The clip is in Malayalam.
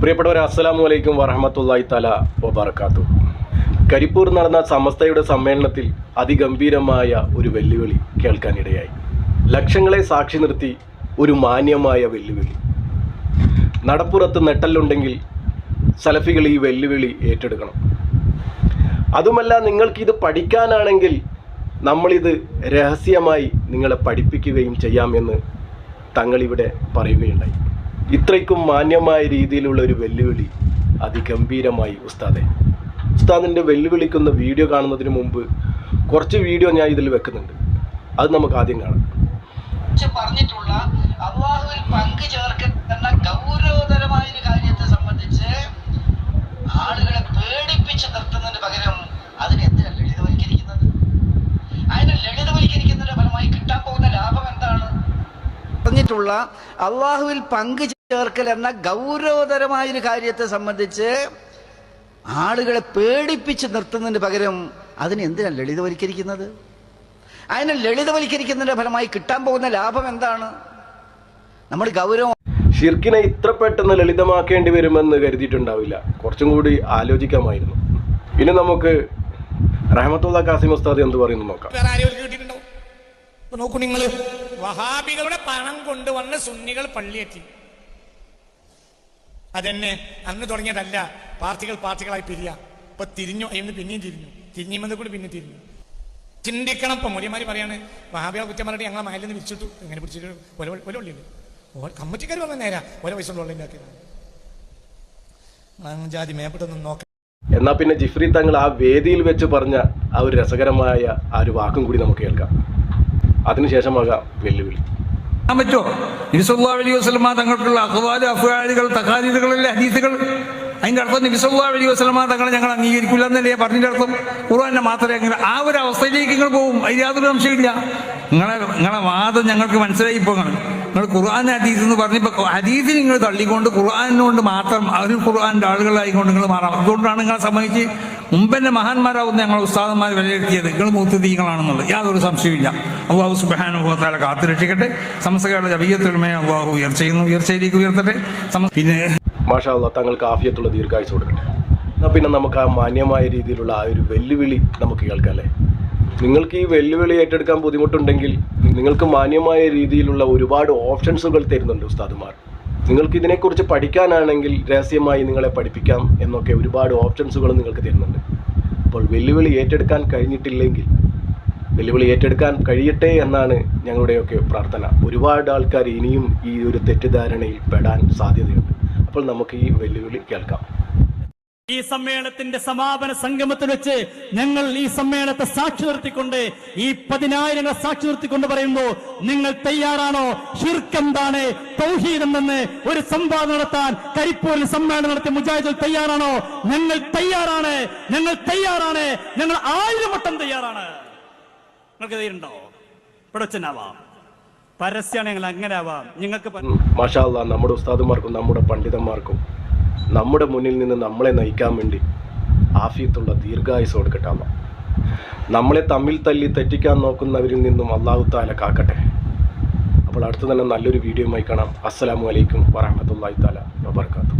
പ്രിയപ്പെട്ടവരെ അസ്സലാമു അലൈക്കും വറഹമത്തല്ലായി തല വബർക്കാത്തു കരിപ്പൂർ നടന്ന സമസ്തയുടെ സമ്മേളനത്തിൽ അതിഗംഭീരമായ ഒരു വെല്ലുവിളി കേൾക്കാനിടയായി. ലക്ഷങ്ങളെ സാക്ഷി നിർത്തി ഒരു മാന്യമായ വെല്ലുവിളി. നടപ്പുറത്ത് നെട്ടല്ലുണ്ടെങ്കിൽ സലഫികൾ ഈ വെല്ലുവിളി ഏറ്റെടുക്കണം. അതുമല്ല നിങ്ങൾക്കിത് പഠിക്കാനാണെങ്കിൽ നമ്മളിത് രഹസ്യമായി നിങ്ങളെ പഠിപ്പിക്കുകയും ചെയ്യാമെന്ന് തങ്ങളിവിടെ പറയുകയുണ്ടായി. ഇത്രയ്ക്കും മാന്യമായ രീതിയിലുള്ള ഒരു വെല്ലുവിളി അതിഗംഭീരമായി ഉസ്താദെ. ഉസ്താദിന്റെ വെല്ലുവിളിക്കുന്ന വീഡിയോ കാണുന്നതിന് മുമ്പ് കുറച്ച് വീഡിയോ ഞാൻ ഇതിൽ വെക്കുന്നുണ്ട്. അത് നമുക്ക് ആദ്യം കാണാം. കുറിച്ച് പറഞ്ഞിട്ടുള്ള അള്ളാഹുവിൽ പങ്കു ചേർക്കൽ ഗൗരവതരമായ ഒരു കാര്യത്തെ സംബന്ധിച്ച് ആളുകളെ പേടിപ്പിച്ച് നിർത്തുന്നതിന് പകരം അതിനെ എന്തിനാ ലളിതവൽക്കരിക്കുന്നത്? അതിനെ ലളിതവൽക്കരിക്കുന്നതിന്റെ ഫലമായി കിട്ടാൻ പോകുന്ന ലാഭം എന്താണ്? പറഞ്ഞിട്ടുള്ള അള്ളാഹുവിൽ പങ്കു ചേർക്കൽ എന്ന ഗൗരവതരമായ ഒരു കാര്യത്തെ സംബന്ധിച്ച് ആളുകളെ പേടിപ്പിച്ച് നിർത്തുന്നതിന് പകരം അതിനെ എന്തിനാണ് ലളിതവൽക്കരിക്കുന്നത്? അതിനെ ലളിതവൽക്കരിക്കുന്നതിന്റെ ഫലമായി കിട്ടാൻ പോകുന്ന ലാഭം എന്താണ്? നമ്മൾ ഗൗരവം ഷിർക്കിനെ ഇത്ര പെട്ടെന്ന് ലളിതമാക്കേണ്ടി വരുമെന്ന് കരുതിയിട്ടുണ്ടാവില്ല. കുറച്ചും കൂടി ആലോചിക്കാമായിരുന്നു. ഇനി നമുക്ക് റഹമത്തുള്ള കാസിം ഉസ്താദ് എന്ത് പറയുന്നു നോക്കാം. നോക്കൂ നിങ്ങൾ വഹാബികളുടെ പണം കൊണ്ടുവന്ന് സുന്നികൾ പള്ളിയെത്തി. അതെന്നെ. അന്ന് തുടങ്ങിയതല്ല. പാർട്ടികൾ പാർട്ടികളായി പിരിയ. ഇപ്പൊ തിരിഞ്ഞു. അയ്യൊന്ന് പിന്നെയും തിരിഞ്ഞു. തിരിഞ്ഞുമെന്ന് കൂടി പിന്നെ തിരിഞ്ഞു. ചിന്തിക്കണം. ഇപ്പൊ മൊഴിമാര് പറയാണ് മഹാബിയ കുറ്റമാരുടെ ഞങ്ങളെ മഹലിൽ നിന്ന് വിരിച്ചിട്ടു. എങ്ങനെ പിടിച്ചിട്ട് ഒരു ഒരു ഉള്ളില്ല കമ്മിറ്റിക്കാർ പറഞ്ഞ നേരാ. ഒരു പൈസ കൊണ്ട് ഉണ്ടാക്കിയതാണ്. ജാതി മേപ്പെട്ടൊന്നും നോക്ക എന്നാ പിന്നെ ജിഫ്രി തങ്ങൾ ആ വേദിയിൽ വെച്ച് പറഞ്ഞ ആ ഒരു രസകരമായ ആ ഒരു വാക്കും കൂടി നമുക്ക് കേൾക്കാം. അതിനുശേഷമാകാം വെല്ലുവിളി. പറ്റുമോ? നിബിസുല്ലാ അലൈഹി വസ്ലമ തങ്ങൾക്കുള്ള അഹ്വാൽ അഫ്വാലുകൾ തകാരികളിലെ ഹദീസുകൾ? അതിന്റെ അർത്ഥം നിബിസുല്ലാ അലൈഹി വസ്ലമ തങ്ങളെ ഞങ്ങൾ അംഗീകരിക്കില്ല എന്നല്ലേ പറഞ്ഞിന്റെ അർത്ഥം? ഖുർആാനെ മാത്രമേ അങ്ങനെ ആ ഒരു അവസ്ഥയിലേക്ക് നിങ്ങൾ പോകും. അതിൽ യാതൊരു സംശയമില്ല നിങ്ങളെ നിങ്ങളെ വാദം ഞങ്ങൾക്ക് മനസ്സിലായി ഇപ്പോൾ നിങ്ങൾ ഖുർആൻ ഹദീസ് എന്ന് പറഞ്ഞപ്പോൾ ഹദീസ് നിങ്ങൾ തള്ളിക്കൊണ്ട് ഖുർആാനിനോണ്ട് മാത്രം അവർ ഖുർആാന്റെ ആളുകളായിക്കൊണ്ട് നിങ്ങൾ മാറാം. അതുകൊണ്ടാണ് നിങ്ങളെ സംബന്ധിച്ച് മുമ്പെന്നെ മഹാന്മാരാവുന്ന ഞങ്ങൾ ഉസ്താദന്മാർ വിലയിരുത്തിയത്. നിങ്ങൾ മൂത്തുതീകളാണെന്നുള്ളത് യാതൊരു സംശയമില്ല അള്ളാഹു സുബാനുഭവത്താല കാത്തുരക്ഷിക്കട്ടെ സമസ്തകളുടെ ജബീയത്തൊരുമയെ അള്ളാഹു ഉയർച്ചയുന്നു. ഉയർച്ചയിലേക്ക് ഉയർത്തട്ടെ. പിന്നെ മാഷാ തങ്ങൾക്ക് ആഫിയത്തുള്ള ദീർഘായുസ് കൊടുക്കട്ടെ. എന്നാൽ പിന്നെ നമുക്ക് ആ മാന്യമായ രീതിയിലുള്ള ആ ഒരു വെല്ലുവിളി നമുക്ക് കേൾക്കാം അല്ലേ? നിങ്ങൾക്ക് ഈ വെല്ലുവിളി ഏറ്റെടുക്കാൻ ബുദ്ധിമുട്ടുണ്ടെങ്കിൽ നിങ്ങൾക്ക് മാന്യമായ രീതിയിലുള്ള ഒരുപാട് ഓപ്ഷൻസുകൾ തരുന്നുണ്ട് ഉസ്താദുമാർ. നിങ്ങൾക്ക് ഇതിനെക്കുറിച്ച് പഠിക്കാനാണെങ്കിൽ രഹസ്യമായി നിങ്ങളെ പഠിപ്പിക്കാം എന്നൊക്കെ ഒരുപാട് ഓപ്ഷൻസുകൾ നിങ്ങൾക്ക് തരുന്നുണ്ട്. അപ്പോൾ വെല്ലുവിളി ഏറ്റെടുക്കാൻ കഴിഞ്ഞിട്ടില്ലെങ്കിൽ വെല്ലുവിളി ഏറ്റെടുക്കാൻ കഴിയട്ടെ എന്നാണ് ഞങ്ങളുടെയൊക്കെ പ്രാർത്ഥന. ഒരുപാട് ആൾക്കാർ ഇനിയും ഈ ഒരു തെറ്റിദ്ധാരണയിൽ പെടാൻ സാധ്യതയുണ്ട്. അപ്പോൾ നമുക്ക് ഈ വെല്ലുവിളി കേൾക്കാം. ഈ സമ്മേളനത്തിന്റെ സമാപന സംഗമത്തിൽ വെച്ച് ഞങ്ങൾ ഈ സമ്മേളനത്തെ സാക്ഷി നിർത്തിക്കൊണ്ട് ഈ പതിനായിരങ്ങളെ സാക്ഷി നിർത്തിക്കൊണ്ട് പറയുന്നു നിങ്ങൾ തയ്യാറാണോ? ഷിർക്കെന്താണ് തൗഹീദ് എന്തെന്ന്? ഒരു സംവാദം നടത്താൻ കരിപ്പൂരിൽ സമ്മേളനം നടത്തിയ മുജാഹിദ് തയ്യാറാണോ? ഞങ്ങൾ തയ്യാറാണ്. ഞങ്ങൾ തയ്യാറാണ്. ഞങ്ങൾ ആയിരം വട്ടം തയ്യാറാണ്. നിങ്ങൾക്ക് ധൈര്യമുണ്ടോ പിടച്ചനാവാം പരസ്യമാണ് ഞങ്ങൾ അങ്ങനെ ആവാം നിങ്ങൾക്ക് നമ്മുടെ ഉസ്താദുമാർക്കും നമ്മുടെ പണ്ഡിതന്മാർക്കും നമ്മുടെ മുന്നിൽ നിന്ന് നമ്മളെ നയിക്കാൻ വേണ്ടി ആഫിയത്തുള്ള ദീർഘായുസ് കൊടുക്കട്ടെ അള്ളാ. നമ്മളെ തമ്മിൽ തല്ലി തെറ്റിക്കാൻ നോക്കുന്നവരിൽ നിന്നും അള്ളാഹു താല കാക്കട്ടെ. അപ്പോൾ അടുത്ത് തന്നെ നല്ലൊരു വീഡിയോയുമായി കാണാം. അസ്സലാമു അലൈക്കും വറഹമത്തല്ലാഹി താല വബർക്കാത്തു